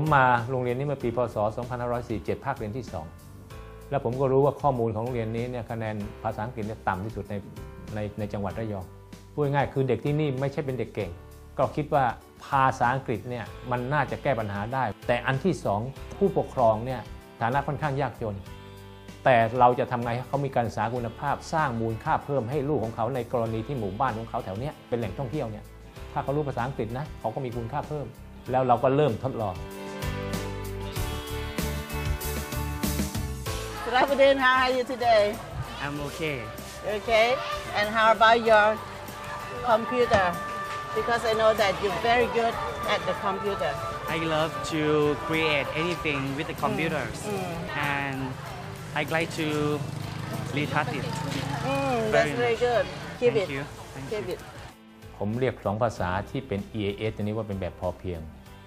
ผมมาโรงเรียนนี้เมื่อปีพศ 2547 ภาคเรียนที่ 2 แล้วผมก็รู้ว่าข้อมูลของโรงเรียนนี้เนี่ยคะแนนภาษาอังกฤษเนี่ยต่ำที่สุดในในในจังหวัดระยองพูดง่ายๆคือเด็กที่นี่ไม่ใช่เป็นเด็กเก่ง ก็คิดว่าภาษาอังกฤษเนี่ยมันน่าจะแก้ปัญหาได้ แต่อันที่สองผู้ปกครองเนี่ยฐานะค่อนข้างยากจน แต่เราจะทำไงให้เขามีการศึกษาคุณภาพ สร้างมูลค่าเพิ่มให้ลูกของเขาในกรณีที่หมู่บ้านของเขาแถวเนี้ยเป็นแหล่งท่องเที่ยวเนี่ยถ้าเขารู้ภาษาอังกฤษนะเขาก็มีคุณค่าเพิ่ม แล้วเราก็เริ่มทดลอง Rabadin, how are you today? I'm okay. Okay. And how about your computer? Because I know that you're very good at the computer. I love to create anything with the computers, and I like to retouch it. Mm, that's Very very nice. good. Keep Thank it. you. Thank Keep you. it. ผมเรียกสองภาษาที่เป็น EAS อันนี้ว่าเป็นแบบพอเพียง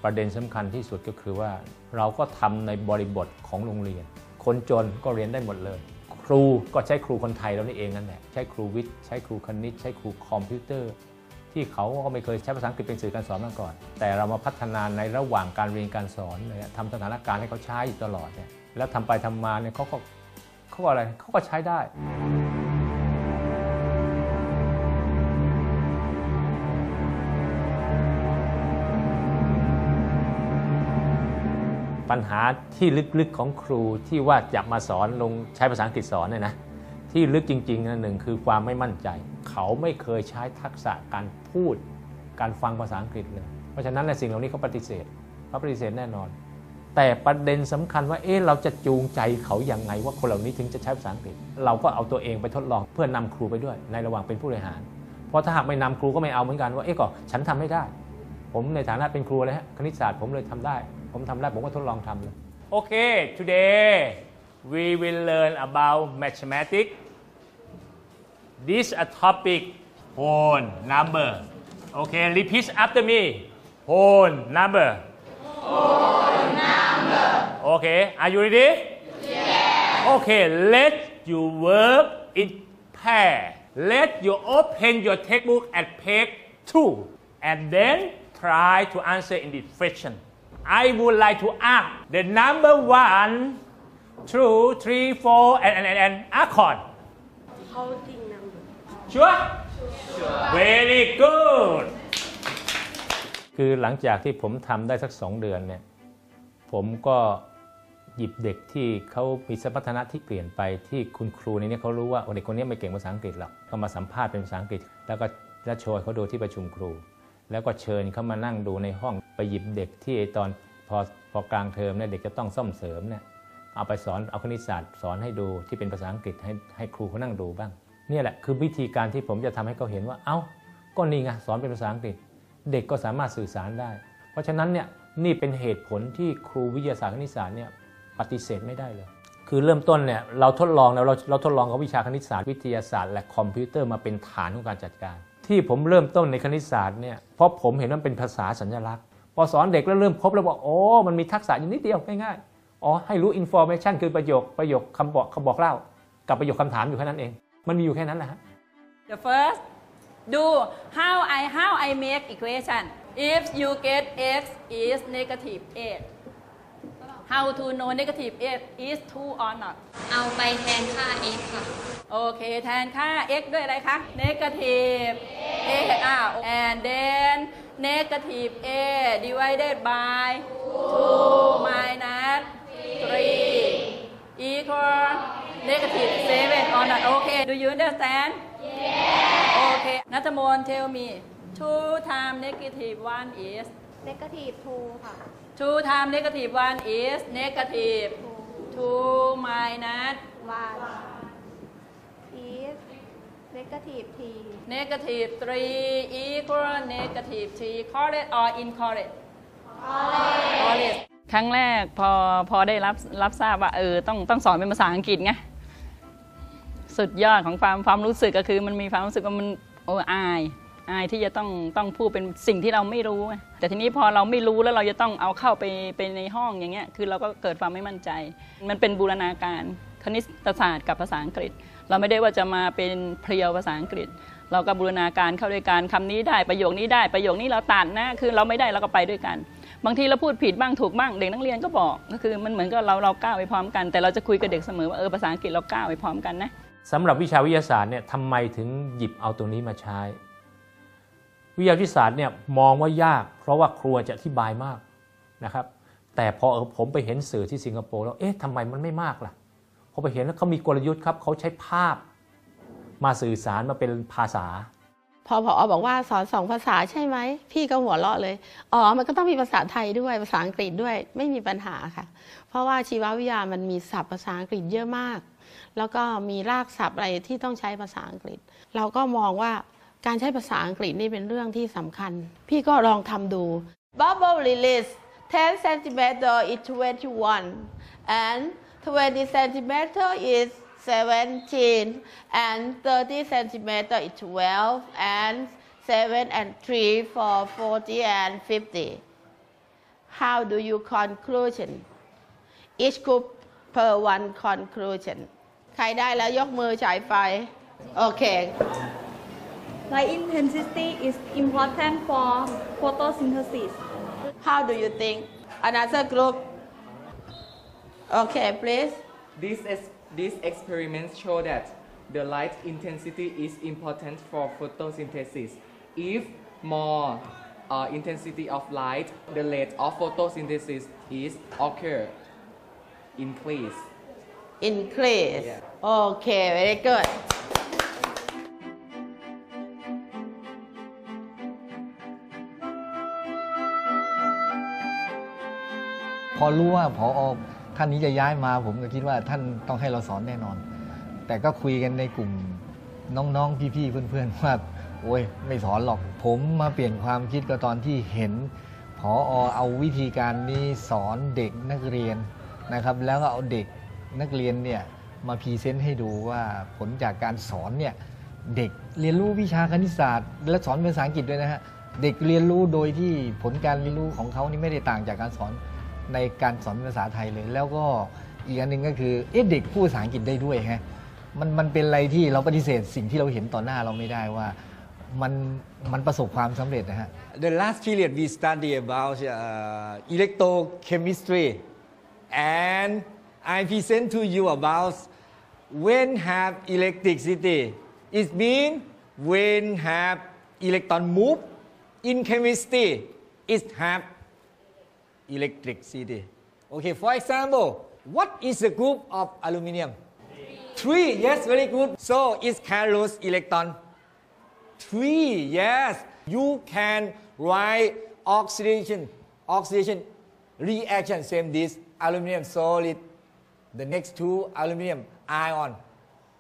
ประเด็นสำคัญที่สุดก็คือว่าเราก็ทำในบริบทของโรงเรียน คนจนก็เรียนได้หมดเลย ครูก็ใช้ครูคนไทยเรานี่เองนั่นแหละใช้ครูวิทย์ใช้ครูคณิต ใช้ครูคอมพิวเตอร์ ที่เขาก็ไม่เคยใช้ภาษาอังกฤษเป็นสื่อการสอนมาก่อน แต่เรามาพัฒนาในระหว่างการเรียนการสอนเนี่ยทำสถานการณ์ให้เขาใช้อยู่ตลอดเนี่ยแล้วทำไปทำมาเนี่ยเขาก็เขาก็อะไรเขาก็ใช้ได้ ปัญหาที่ลึกๆของครูที่ว่าจะมาสอนลงใช้ภาษาอังกฤษสอนเนี่ยนะที่ลึกจริงๆนะหนึ่งคือความไม่มั่นใจ เขาไม่เคยใช้ทักษะการพูดการฟังภาษาอังกฤษเลยเพราะฉะนั้นในสิ่งเหล่านี้เขาปฏิเสธเขาปฏิเสธแน่นอน แต่ประเด็นสำคัญว่าเอ๊ะเราจะจูงใจเขาอย่างไงว่าคนเหล่านี้ถึงจะใช้ภาษาอังกฤษ เราก็เอาตัวเองไปทดลองเพื่อนำครูไปด้วย ในระหว่างเป็นผู้บริหาร เพราะถ้าหากไม่นำครูก็ไม่เอาเหมือนกันว่าเอ๊ะก็ฉันทำไม่ได้ ผมในฐานะเป็นครูเลยฮะคณิตศาสตร์ผมเลยทำได้ ผมทำได้ผมก็ทดลองทำเลย Okay today we will learn about mathematics this a topic whole number okay repeat after me whole number whole number okay are you ready yes okay let you work in pair let you open your textbook at page 2 and then try to answer in this question I would like to ask the number one, two, three, four, and and and, and accord. Holding number. Sure? Very good. คือหลังจากที่ผมทำได้สักสองเดือนเนี่ย ผมก็หยิบเด็กที่เขามีสมรรถนะที่เปลี่ยนไปที่คุณครูในนี้เขารู้ว่าโอ้เด็กคนนี้ไม่เก่งภาษาอังกฤษหรอก ก็มาสัมภาษณ์เป็นภาษาอังกฤษ แล้วก็แล้วโชว์ให้เขาดูที่ประชุมครู แล้วก็เชิญเขามานั่งดูในห้องไปหยิบเด็กที่ตอนพอพอกลางเทอมเนี่ยเด็กจะต้องซ่อมเสริมเนี่ยเอาไปสอนเอาคณิตศาสตร์สอนให้ดูที่เป็นภาษาอังกฤษให้ให้ครูเขานั่งดูบ้างนี่แหละคือวิธีการที่ผมจะทำให้เขาเห็นว่า เอ้าก็นี่ไงสอนเป็นภาษาอังกฤษ เด็กก็สามารถสื่อสารได้ เพราะฉะนั้นเนี่ยนี่เป็นเหตุผลที่ครูวิทยาศาสตร์คณิตศาสตร์เนี่ยปฏิเสธไม่ได้เลย คือเริ่มต้นเนี่ยเราทดลองแล้วเราเราทดลองกับวิชาคณิตศาสตร์วิทยาศาสตร์ และคอมพิวเตอร์มาเป็นฐานของการจัดการ ที่ผมเริ่มต้นในคณิตศาสตร์เนี่ยเพราะผมเห็นว่ามันเป็นภาษาสัญลักษณ์ พอสอนเด็กแล้วเริ่มพบแล้วบอกโอ้มันมีทักษะอยู่นิดเดียวง่ายๆอ๋อให้รู้ information คือประโยคประโยคคำบอกคำบอกเล่า กับประโยคคำถามอยู่แค่นั้นเอง มันมีอยู่แค่นั้นแหละฮะ The first, do how I how I make equation. If you get x is negative 8. How to know negative 8 is 2 or not? เอาไปแทนค่า x ค่ะ โอเคแทนค่า x ด้วยอะไรคะ negative a อ้าว and then negative a divided by 2 minus 3 equal negative 7 or not okay do you understand yes okay นัทมน tell me 2 times negative 1 is negative 2 ค่ะ 2 times negative 1 is negative 2 minus 1 is negative t negative 3 equal negative 3 correct or incorrect correct ครั้งแรกพอพอได้รับรับทราบว่าเออต้องต้องสอนเป็นภาษาอังกฤษไงสุดยอดของความความรู้สึกก็คือมันมีความรู้สึกว่ามันโอ้อายอายที่จะต้องต้องพูดเป็นสิ่งที่เราไม่รู้ไงแต่ทีนี้พอเราไม่รู้แล้วเราจะต้องเอาเข้าไปไปในห้องอย่างเงี้ยคือเราก็เกิดความไม่มั่นใจ มันเป็นบูรณาการคณิตศาสตร์กับภาษาอังกฤษ เราไม่ได้ว่าจะมาเป็นเพียวภาษาอังกฤษ เราก็บูรณาการเข้าด้วยกันคำนี้ได้ประโยคนี้ได้ประโยคนี้เราตัดนะคือเราไม่ได้เราก็ไปด้วยกัน บางทีเราพูดผิดบ้างถูกบ้างเด็กนักเรียนก็บอกก็คือมันเหมือนกับเราเราก้าวไปพร้อมกัน แต่เราจะคุยกับเด็กเสมอว่าเออภาษาอังกฤษเราก้าวไปพร้อมกันนะสำหรับวิชาวิทยาศาสตร์เนี่ยทำไมถึงหยิบเอาตรงนี้มาใช้ วิทยาศาสตร์เนี่ยมองว่ายาก เพราะว่าครัวจะอธิบายมากนะครับ แต่พอผมไปเห็นสื่อที่สิงคโปร์แล้วเอ๊ะทำไมมันไม่มากล่ะ พอไปเห็นแล้วเขามีกลยุทธ์ครับเขาใช้ภาพมาสื่อสารมาเป็นภาษา พอผอบอกว่าสอนสองภาษาใช่ไหม พี่ก็หัวเราะเลย อ๋อ มันก็ต้องมีภาษาไทยด้วยภาษาอังกฤษด้วยไม่มีปัญหาค่ะ เพราะว่าชีววิทยามันมีศัพท์ภาษาอังกฤษเยอะมาก แล้วก็มีรากศัพท์อะไรที่ต้องใช้ภาษาอังกฤษ เราก็มองว่าการใช้ภาษาอังกฤษนี่เป็นเรื่องที่สำคัญ พี่ก็ลองทำดู Bubble release 10 centimeter is 21 and 20 centimeter is 17 and 30 centimeter is 12 and 7 and 3 for 40 and 50 how do you conclusion each group per one conclusion ใครได้แล้วยกมือฉายไฟ โอเค Light intensity is important for photosynthesis how do you think another group okay please This, ex- these experiments show that the light intensity is important for photosynthesis. If more uh, intensity of light, the rate of photosynthesis is occur increase. increase Yeah. okay very good พอรู้ว่าพอ ท่านนี้จะย้ายมาผมก็คิดว่าท่านต้องให้เราสอนแน่นอน แต่ก็คุยกันในกลุ่มน้องๆพี่ๆเพื่อนๆว่าโอ้ยไม่สอนหรอก ผมมาเปลี่ยนความคิดก็ตอนที่เห็นพอเอาวิธีการนี้สอนเด็กนักเรียนนะครับ แล้วก็เอาเด็กนักเรียนเนี่ยมาพรีเซนต์ให้ดูว่าผลจากการสอนเนี่ยเด็กเรียนรู้วิชาคณิตศาสตร์ และสอนเป็นภาษาอังกฤษด้วยนะฮะเด็กเรียนรู้โดยที่ผลการเรียนรู้ของเขานี่ไม่ได้ต่างจากการสอน ในการสอนภาษาไทยเลย แล้วก็อีกอันหนึ่งก็คือเอ๊ะเด็กพูดภาษาอังกฤษได้ด้วยฮะมันมันเป็นอะไรที่เราปฏิเสธสิ่งที่เราเห็นต่อหน้าเราไม่ได้ว่ามันมันประสบความสำเร็จนะฮะ The last period we study about uh, electrochemistry and I present to you about when have electricity. It means when have electron move. In chemistry, it have electricity. Okay, for example, what is the group of aluminium? Three. Yes, very good. So it can lose electron. Three. Yes, you can write oxidation, oxidation reaction. Same this aluminium solid. The next two aluminium ion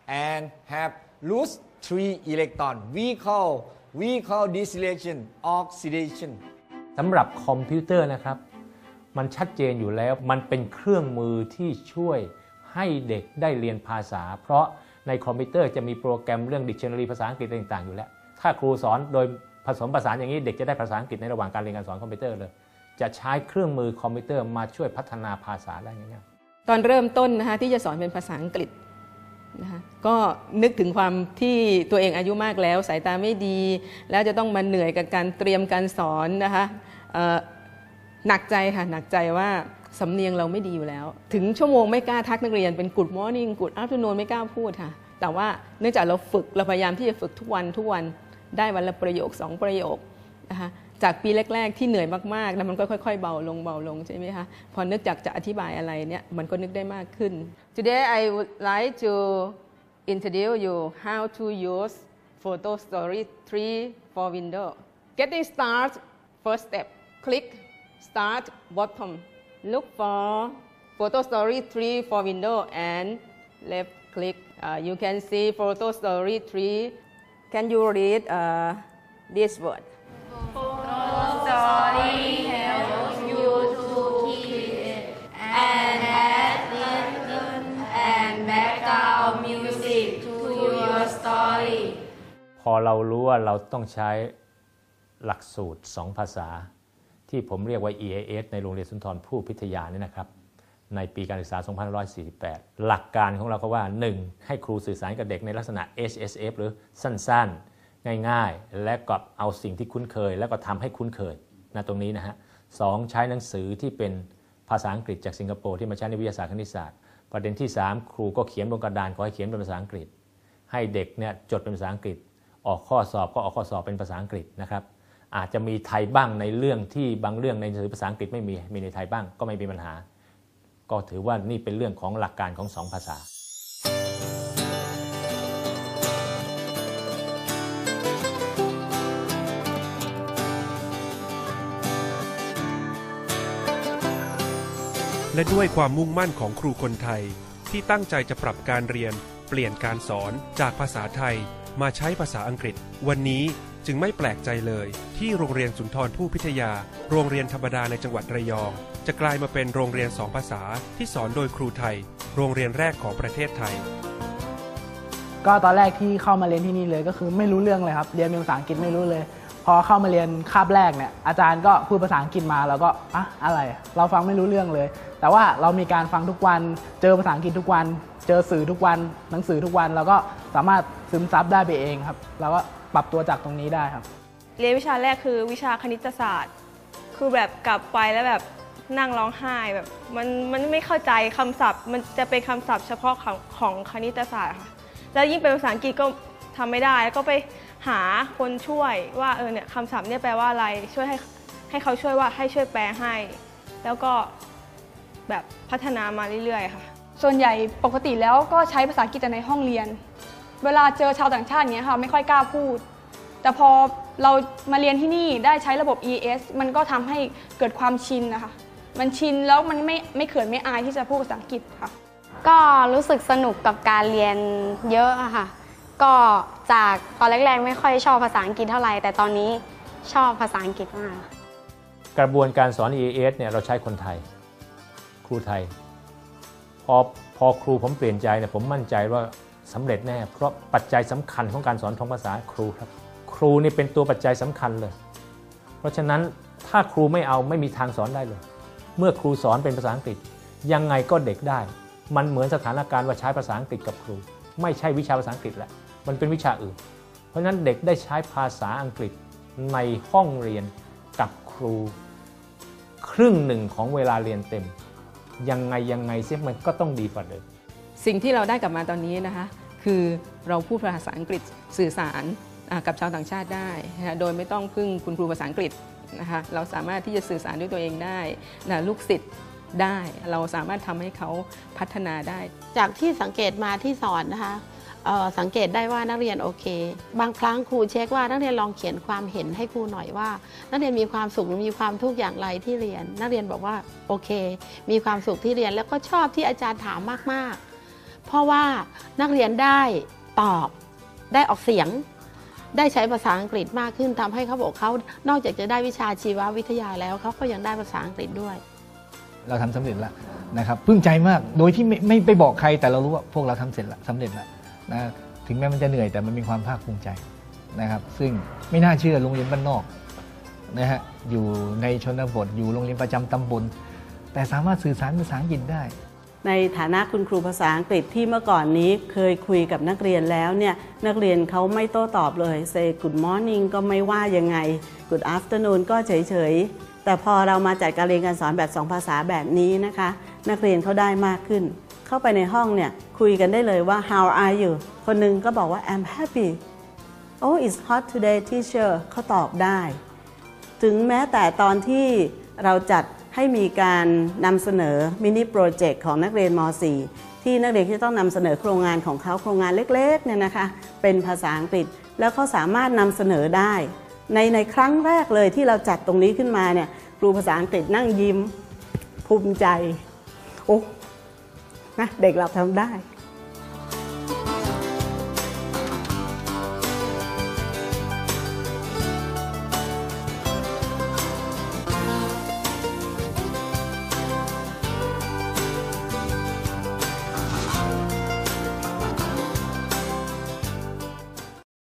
and have lose three electron. We call we call this reaction oxidation. สำหรับคอมพิวเตอร์นะครับ มันชัดเจนอยู่แล้ว มันเป็นเครื่องมือที่ช่วยให้เด็กได้เรียนภาษา เพราะในคอมพิวเตอร์จะมีโปรแกรมเรื่องดิกชันนารีภาษาอังกฤษต่างๆอยู่แล้ว ถ้าครูสอนโดยผสมผสานอย่างนี้เด็กจะได้ภาษาอังกฤษในระหว่างการเรียนการสอนคอมพิวเตอร์เลย จะใช้เครื่องมือคอมพิวเตอร์มาช่วยพัฒนาภาษาได้ง่ายๆตอนเริ่มต้นนะคะที่จะสอนเป็นภาษาอังกฤษนะคะก็นึกถึงความที่ตัวเองอายุมากแล้ว สายตาไม่ดี แล้วจะต้องมาเหนื่อยกับการเตรียมการสอนนะคะ หนักใจค่ะหนักใจว่าสำเนียงเราไม่ดีอยู่แล้ว ถึงชั่วโมงไม่กล้าทักนักเรียนเป็น good morning good afternoon ไม่กล้าพูดค่ะ แต่ว่าเนื่องจากเราฝึกเราพยายามที่จะฝึกทุกวันทุกวันได้วันละประโยคสองประโยคนะคะจากปีแรก ๆ ที่เหนื่อยมากๆแล้วมันก็ค่อย ๆ เบาลงเบาลงใช่ไหมคะพอนึกจากจะอธิบายอะไรเนี่ยมันก็นึกได้มากขึ้น Today I would like to introduce you how to use Photo Story 3 for Windows Getting start first step click start bottom look for Photo Story 3 for Windows and left click Uh, you can see Photo Story 3 can you read uh, this word story พอเรารู้ว่าเราต้องใช้หลักสูตร 2 ภาษา ที่ผมเรียกว่า EAS ในโรงเรียนสุนทรภู่พิทยานี่นะครับ ในปีการศึกษา 2548 หลักการของเราก็ว่า 1. ให้ครูสื่อสารกับเด็กในลักษณะ HSF หรือสั้นๆ ง่ายๆ และก็เอาสิ่งที่คุ้นเคย แล้วก็ทำให้คุ้นเคยนะตรงนี้นะฮะสองใช้หนังสือที่เป็นภาษาอังกฤษจากสิงคโปร์ที่มาใช้ในวิทยาศาสตร์คณิตศาสตร์ ประเด็นที่ 3 ครูก็เขียนบนกระดานขอให้เขียนเป็นภาษาอังกฤษ ให้เด็กเนี่ยจดเป็นภาษาอังกฤษ ออกข้อสอบก็ออกข้อสอบเป็นภาษาอังกฤษนะครับ อาจจะมีไทยบ้างในเรื่องที่บางเรื่องในหนังสือภาษาอังกฤษไม่มีมีในไทยบ้างก็ไม่มีปัญหา ก็ถือว่านี่เป็นเรื่องของหลักการของสองภาษา และด้วยความมุ่งมั่นของครูคนไทย ที่ตั้งใจจะปรับการเรียน เปลี่ยนการสอนจากภาษาไทยมาใช้ภาษาอังกฤษ วันนี้ จึงไม่แปลกใจเลยที่โรงเรียนสุนทรภู่พิทยา โรงเรียนธรรมดาในจังหวัดระยอง จะกลายมาเป็นโรงเรียนสองภาษาที่สอนโดยครูไทย โรงเรียนแรกของประเทศไทย ก็ตอนแรกที่เข้ามาเรียนที่นี่เลยก็คือไม่รู้เรื่องเลยครับ เรียนเป็นภาษาอังกฤษไม่รู้เลย พอเข้ามาเรียนคาบแรกเนี่ยอาจารย์ก็พูดภาษาอังกฤษมาแล้วก็อะอะไร เราฟังไม่รู้เรื่องเลย แต่ว่าเรามีการฟังทุกวันเจอภาษาอังกฤษทุกวัน เจอสื่อทุกวัน หนังสือทุกวันเราก็สามารถซึมซับได้ไปเองครับเราก็ ปรับตัวจากตรงนี้ได้ครับ เรียนวิชาแรกคือวิชาคณิตศาสตร์ คือแบบกลับไปแล้วแบบนั่งร้องไห้แบบมันมันไม่เข้าใจคำศัพท์ มันจะเป็นคำศัพท์เฉพาะของของคณิตศาสตร์ค่ะแล้วยิ่งเป็นภาษาอังกฤษก็ทำไม่ได้แล้วก็ไปหาคนช่วยว่าเออเนี่ยคำศัพท์เนี่ยแปลว่าอะไรช่วยให้ให้เขาช่วยว่าให้ช่วยแปลให้ แล้วก็แบบพัฒนามาเรื่อยๆค่ะ ส่วนใหญ่ปกติแล้วก็ใช้ภาษาอังกฤษแต่ในห้องเรียน เวลาเจอชาวต่างชาติเนี้ยค่ะไม่ค่อยกล้าพูด แต่พอเรามาเรียนที่นี่ได้ใช้ระบบ ES มันก็ทำให้เกิดความชินนะคะ มันชินแล้วมันไม่ไม่เขินไม่อายที่จะพูดภาษาอังกฤษค่ะ ก็รู้สึกสนุกกับการเรียนเยอะอะค่ะ ก็จากตอนแรกๆ ไม่ค่อยชอบภาษาอังกฤษเท่าไหร่แต่ตอนนี้ชอบภาษาอังกฤษมาก กระบวนการสอน EAS เนี่ยเราใช้คนไทย ครูไทย พอพอครูผมเปลี่ยนใจเนี่ยผมมั่นใจว่า สำเร็จแน่ เพราะปัจจัยสำคัญของการสอนท้องภาษาครูครับ ครูนี่เป็นตัวปัจจัยสำคัญเลย เพราะฉะนั้นถ้าครูไม่เอาไม่มีทางสอนได้เลย เมื่อครูสอนเป็นภาษาอังกฤษ ยังไงก็เด็กได้ มันเหมือนสถานการณ์ว่าใช้ภาษาอังกฤษกับครู ไม่ใช่วิชาภาษาอังกฤษแหละมันเป็นวิชาอื่น เพราะฉะนั้นเด็กได้ใช้ภาษาอังกฤษในห้องเรียนกับครู ครึ่งหนึ่งของเวลาเรียนเต็ม ยังไงยังไงเสียมันก็ต้องดีกว่าเดิม สิ่งที่เราได้กลับมาตอนนี้นะคะคือเราพูดภาษาอังกฤษสื่อสารกับชาวต่างชาติได้นะโดยไม่ต้องพึ่งคุณครูภาษาอังกฤษนะคะเราสามารถที่จะสื่อสารด้วยตัวเองได้นะลูกศิษย์ได้เราสามารถทำให้เขาพัฒนาได้ จากที่สังเกตมาที่สอนนะคะสังเกตได้ว่านักเรียนโอเค บางครั้งครูเช็คว่านักเรียนลองเขียนความเห็นให้ครูหน่อยว่า นักเรียนมีความสุขหรือมีความทุกข์อย่างไรที่เรียน นักเรียนบอกว่าโอเค มีความสุขที่เรียนแล้วก็ชอบที่อาจารย์ถามมากๆ เพราะว่านักเรียนได้ตอบได้ออกเสียง ได้ใช้ภาษาอังกฤษมากขึ้นทำให้เขาบอกเขานอกจากจะได้วิชาชีววิทยาแล้วเขาก็ยังได้ภาษาอังกฤษด้วย เราทำสำเร็จแล้วนะครับปลื้มใจมากโดยที่ไม่ไม่ไปบอกใครแต่เรารู้ว่าพวกเราทำเสร็จแล้วสำเร็จแล้วนะถึงแม้มันจะเหนื่อยแต่มันมีความภาคภูมิใจนะครับ ซึ่งไม่น่าเชื่อโรงเรียนบ้านนอกนะฮะอยู่ในชนบทอยู่โรงเรียนประจำตำบล แต่สามารถสื่อสารภาษาอังกฤษได้ ในฐานะคุณครูภาษาอังกฤษที่เมื่อก่อนนี้เคยคุยกับนักเรียนแล้วเนี่ยนักเรียนเขาไม่โต้ตอบเลย say good morning ก็ไม่ว่ายังไง good afternoon ก็เฉยๆ แต่พอเรามาจัดการเรียนการสอนแบบสองภาษาแบบนี้นะคะ นักเรียนเขาได้มากขึ้น เข้าไปในห้องเนี่ยคุยกันได้เลยว่า how are you คนหนึงก็บอกว่า I'm happy oh it's hot today teacher เขาตอบได้ ถึงแม้แต่ตอนที่เราจัด ให้มีการนำเสนอมินิโปรเจกต์ของนักเรียนม .4 ที่นักเรียนที่ต้องนำเสนอโครงงานของเขาโครงงานเล็กๆเนี่ยนะคะเป็นภาษาอังกฤษแล้วเขาสามารถนำเสนอได้ ในในครั้งแรกเลยที่เราจัดตรงนี้ขึ้นมาเนี่ยครูภาษาอังกฤษนั่งยิ้มภูมิใจโอ้นะเด็กเราทำได้